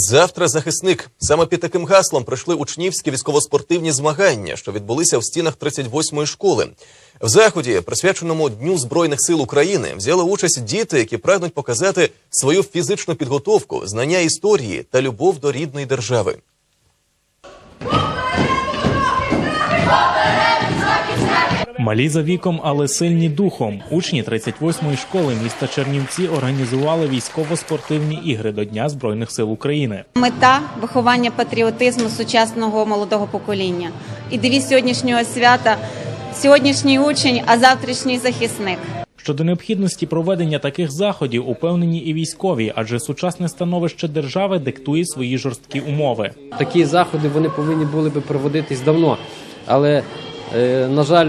Завтра захисник. Саме під таким гаслом пройшли учнівські військово-спортивні змагання, що відбулися в стінах 38-ї школи. В заході, присвяченому Дню Збройних сил України, взяли участь діти, які прагнуть показати свою фізичну підготовку, знання історії та любов до рідної держави. Малі за віком, але сильні духом. Учні 38-ї школи міста Чернівці організували військово-спортивні ігри до Дня Збройних сил України. Мета виховання патріотизму сучасного молодого покоління. І девіз сьогоднішнього свята сьогоднішній учень, а завтрашній захисник. Щодо необхідності проведення таких заходів упевнені і військові, адже сучасне становище держави диктує свої жорсткі умови. Такі заходи вони повинні були би проводитись давно. Але, на жаль,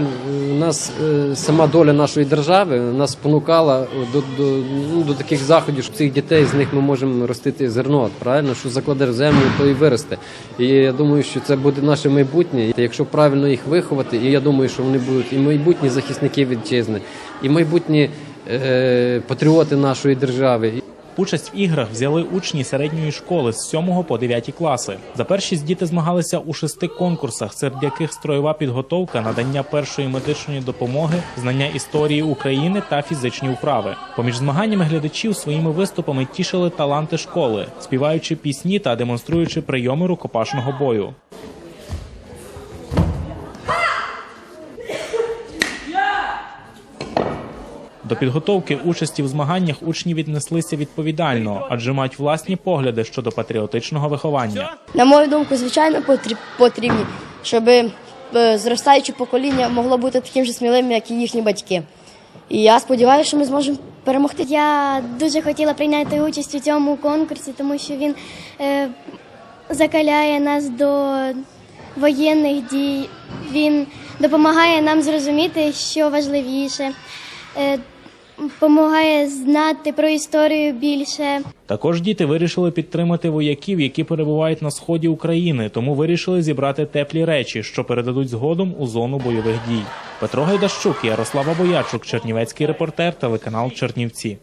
нас е, сама доля нашої держави нас спонукала до, до, ну, до таких заходів, що цих дітей з них ми можемо ростити зерно. Правильно, що закладеш землю, то і виросте. І я думаю, що це буде наше майбутнє. Якщо правильно їх виховати, і я думаю, що вони будуть і майбутні захисники вітчизни, і майбутні е, патріоти нашої держави. Участь в іграх взяли учні середньої школи з 7 по 9 класи. За першість діти змагалися у шести конкурсах, серед яких строєва підготовка, надання першої медичної допомоги, знання історії України та фізичні вправи. Поміж змаганнями глядачів своїми виступами тішили таланти школи, співаючи пісні та демонструючи прийоми рукопашного бою. До підготовки участі в змаганнях учні віднеслися відповідально, адже мають власні погляди щодо патріотичного виховання. На мою думку, звичайно, потріб- потрібні, щоб е, зростаюче покоління могло бути таким же сміливим, як і їхні батьки. І я сподіваюся, що ми зможемо перемогти. Я дуже хотіла прийняти участь у цьому конкурсі, тому що він е, закаляє нас до воєнних дій. Він допомагає нам зрозуміти, що важливіше, е, допомагає знати про історію більше. Також діти вирішили підтримати вояків, які перебувають на сході України, тому вирішили зібрати теплі речі, що передадуть згодом у зону бойових дій. Петро Гайдащук, Ярослава Боячук, Чернівецький репортер, телеканал Чернівці.